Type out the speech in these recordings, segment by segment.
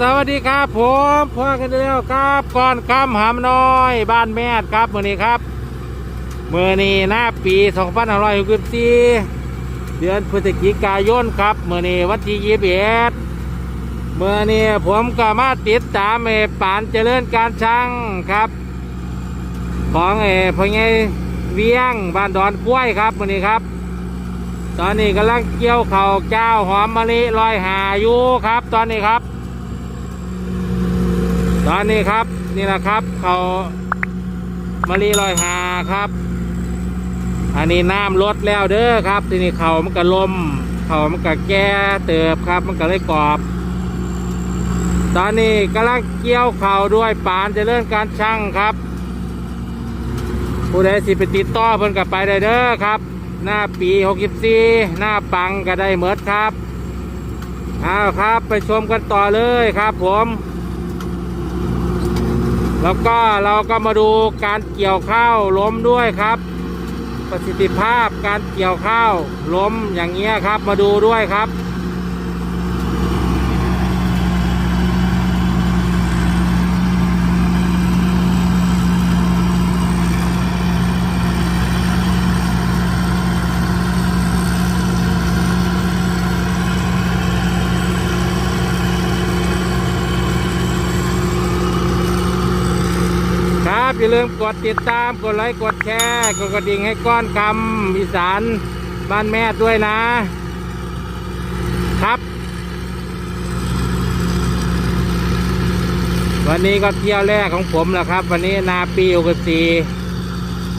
สวัสดีครับผมพ่อกันแล้วครับก่อนคำหำน้อย บ้านแม่ครับมือนี้ครับมือนี้หน้าปี2564เดือนพฤศจิกายนครับมือนี้วันที่21มือนี้ผมก็มาติดตามเอปานเจริญการช่างครับ ของเอพงไงเวียงบ้านดอนกล้วยครับมือนี้ครับ ตอนนี้กำลังเกี่ยวเข่าเจ้าหอมมะลิลอยหาอยู่ครับ ตอนนี้ครับ ตอนนี้ครับนี่แหละครับเขามะลิลอยหาครับ อันนี้น้ำลดแล้วเด้อครับ ทีนี้เขามันก็ลมเขามันก็แก่เติบครับ มันก็เลยกรอบ ตอนนี้กำลังเกี่ยวเข่าด้วยปานจะเลื่อนการช่างครับ ผู้ใดสิไปติดต่อเพิ่นกับไปได้เด้อครับ หน้าปี64หน้าปังก็ได้เมิดครับเอาครับ ไปชมกันต่อเลยครับผม แล้วก็เราก็มาดูการเกี่ยวข้าวล้มด้วยครับ ประสิทธิภาพการเกี่ยวข้าวล้มอย่างเงี้ยครับ มาดูด้วยครับ อย่าลืมกดติดตาม กดไลค์ กดแชร์ กดกระดิ่งให้ก้อนคำอีสานบ้านแม่ด้วยนะ ครับ วันนี้ก็เที่ยวแรกของผมแหละครับ วันนี้นาปีอุกสี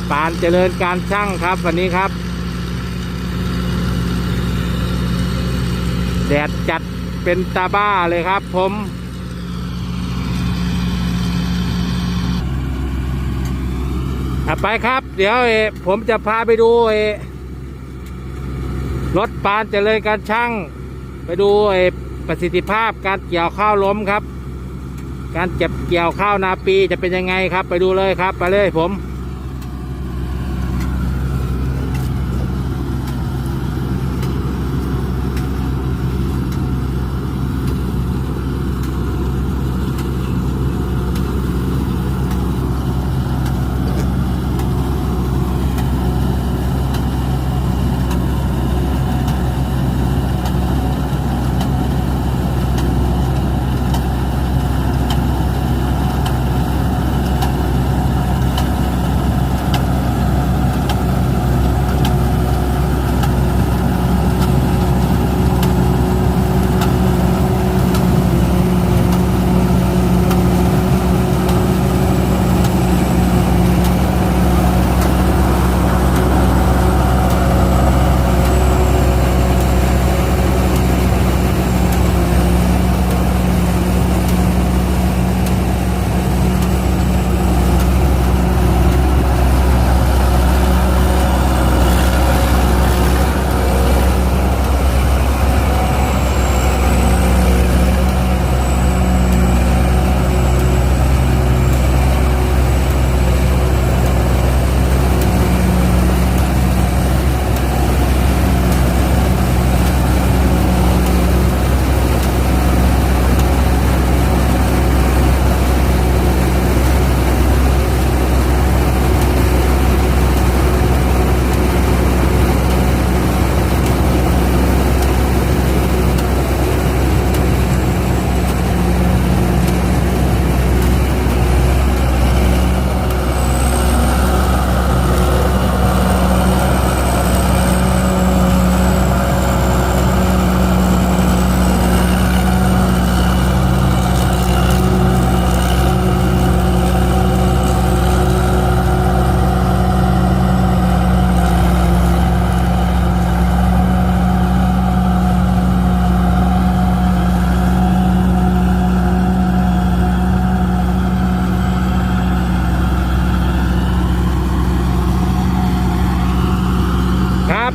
ปานเจริญการช่างครับ วันนี้ครับ แดดจัดเป็นตาบ้าเลยครับผม อะไปครับ เดี๋ยวเอผมจะพาไปดูเอรถปานเจริญการช่าง ไปดูเอประสิทธิภาพการเกี่ยวข้าวล้มครับ การเก็บเกี่ยวข้าวนาปีจะเป็นยังไงครับ ไปดูเลยครับ ไปเลยผม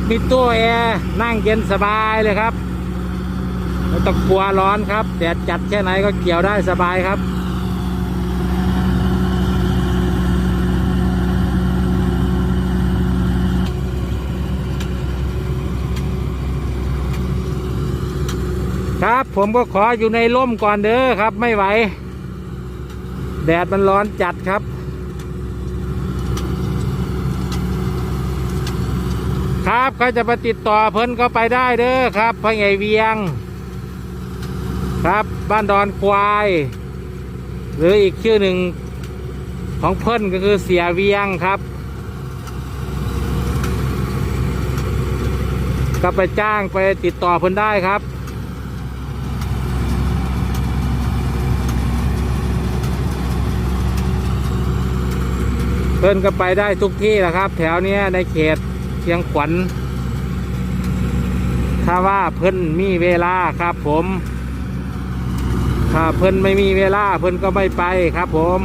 มีตู้แอร์นั่งเย็นสบายเลยครับไม่ต้องกลัวร้อนครับแดดจัดแค่ไหนก็เกี่ยวได้สบายครับครับผมก็ขออยู่ในร่มก่อนเด้อครับ ไม่ไหว แดดมันร้อนจัดครับ ครับใครจะมาติดต่อเพิ่นก็ไปได้เด้อครับพ่อใหญ่เวียง ครับบ้านดอนควาย หรืออีกชื่อหนึ่งของเพิ่นก็คือเสียเวียงครับ ก็ไปจ้างไปติดต่อเพิ่นได้ครับเพิ่นก็ไปได้ทุกที่แหละครับ แถวเนี้ยในเขต เชียงขวัญถ้าว่าเพิ่นมีเวลาครับผม ถ้าเพิ่นไม่มีเวลาเพิ่นก็ไม่ไปครับผม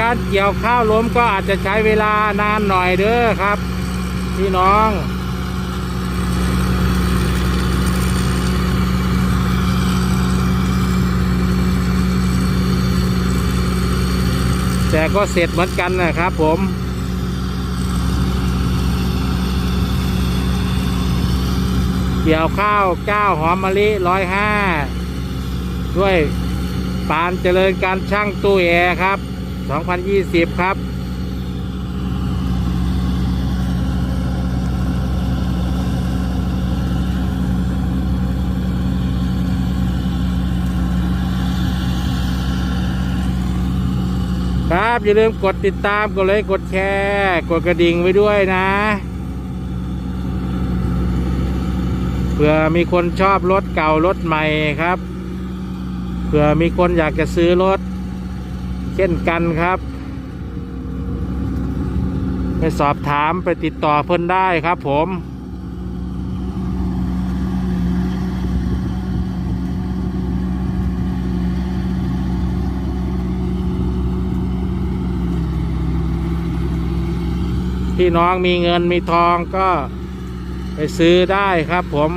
การเกี่ยวข้าวล้มก็อาจจะใช้เวลานานหน่อยเด้อครับ พี่น้องแต่ก็เสร็จเหมือนกันนะครับผม เกี่ยวข้าวเจ้าหอมมะลิร้อยห้าด้วยปานเจริญการช่างตู้แอร์ครับ 2020 ครับ ครับ อย่าลืมกดติดตาม กดไลค์กดแชร์ กดกระดิ่งไว้ด้วยนะเผื่อมีคนชอบรถเก่ารถใหม่ครับเผื่อมีคนอยากจะซื้อรถ ช่นกันครับ ไปสอบถามไปติดต่อเพิ่นได้ครับผมพี่น้องมีเงินมีทองก็ไปซื้อได้ครับผม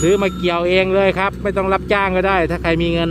ซื้อมาเกี่ยวเองเลยครับ ไม่ต้องรับจ้างก็ได้ ถ้าใครมีเงิน